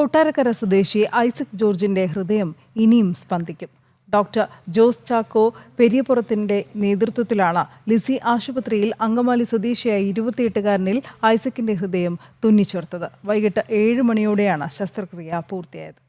കൊട്ടാരക്കര സ്വദേശി ഐസക് ജോർജിന്റെ ഹൃദയം ഇനിയും സ്പന്ദിക്കും. ഡോക്ടർ ജോസ് ചാക്കോ പെരിയപുറത്തിന്റെ നേതൃത്വത്തിലാണ് ലിസി ആശുപത്രിയിൽ അങ്കമാലി സ്വദേശിയായ ഇരുപത്തിയെട്ടുകാരനിൽ ഐസക്കിന്റെ ഹൃദയം തുന്നിച്ചേർത്തത്. വൈകിട്ട് ഏഴ് മണിയോടെയാണ് ശസ്ത്രക്രിയ പൂർത്തിയായത്.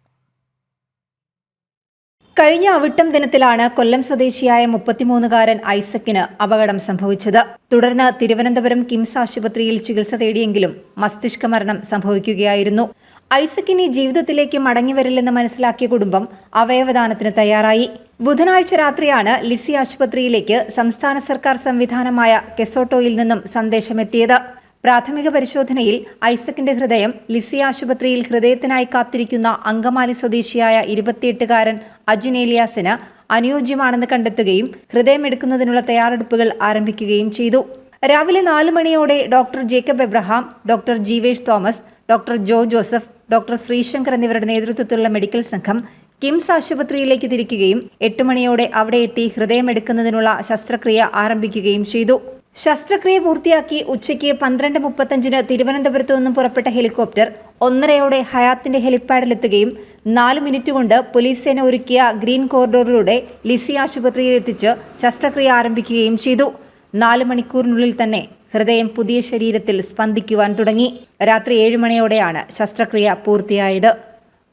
കഴിഞ്ഞ അവിട്ടം ദിനത്തിലാണ് കൊല്ലം സ്വദേശിയായ മുപ്പത്തിമൂന്നുകാരൻ ഐസക്കിന് അപകടം സംഭവിച്ചത്. തുടർന്ന് തിരുവനന്തപുരം കിംസ് ആശുപത്രിയിൽ ചികിത്സ തേടിയെങ്കിലും മസ്തിഷ്ക മരണം സംഭവിക്കുകയായിരുന്നു. ഐസക്കിനി ജീവിതത്തിലേക്ക് മടങ്ങിവരില്ലെന്ന് മനസ്സിലാക്കിയ കുടുംബം അവയവദാനത്തിന് തയ്യാറായി. ബുധനാഴ്ച രാത്രിയാണ് ലിസി ആശുപത്രിയിലേക്ക് സംസ്ഥാന സർക്കാർ സംവിധാനമായ കെസോട്ടോയിൽ നിന്നും സന്ദേശമെത്തിയത്. പ്രാഥമിക പരിശോധനയിൽ ഐസക്കിന്റെ ഹൃദയം ലിസി ആശുപത്രിയിൽ ഹൃദയത്തിനായി കാത്തിരിക്കുന്ന അങ്കമാലി സ്വദേശിയായ ഇരുപത്തിയെട്ടുകാരൻ അജുൻ ഏലിയാസിന് അനുയോജ്യമാണെന്ന് കണ്ടെത്തുകയും ഹൃദയമെടുക്കുന്നതിനുള്ള തയ്യാറെടുപ്പുകൾ ആരംഭിക്കുകയും ചെയ്തു. രാവിലെ നാല് മണിയോടെ doctor Jacob Abraham doctor Jeevesh Thomas doctor Jo Joseph doctor Sreeshankar എന്നിവരുടെ നേതൃത്വത്തിലുള്ള മെഡിക്കൽ സംഘം കിംസ് ആശുപത്രിയിലേക്ക് തിരിക്കുകയും എട്ട് മണിയോടെ അവിടെ എത്തി ഹൃദയമെടുക്കുന്നതിനുള്ള ശസ്ത്രക്രിയ ആരംഭിക്കുകയും ചെയ്തു. ശസ്ത്രക്രിയ പൂർത്തിയാക്കി ഉച്ചയ്ക്ക് പന്ത്രണ്ട് മുപ്പത്തഞ്ചിന് തിരുവനന്തപുരത്തു നിന്നും പുറപ്പെട്ട ഹെലികോപ്റ്റർ ഒന്നരയോടെ ഹയാത്തിന്റെ ഹെലിപ്പാഡിലെത്തുകയും നാല് മിനിറ്റ് കൊണ്ട് പോലീസ് സേന ഒരുക്കിയ ഗ്രീൻ കോറിഡോറിലൂടെ ലിസി ആശുപത്രിയിൽ എത്തിച്ച് ശസ്ത്രക്രിയ ആരംഭിക്കുകയും ചെയ്തു. നാല് മണിക്കൂറിനുള്ളിൽ തന്നെ ഹൃദയം പുതിയ ശരീരത്തിൽ സ്പന്ദിക്കുവാൻ തുടങ്ങി. രാത്രി ഏഴ് മണിയോടെയാണ് ശസ്ത്രക്രിയ പൂർത്തിയായത്.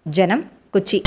ജനം കൊച്ചി.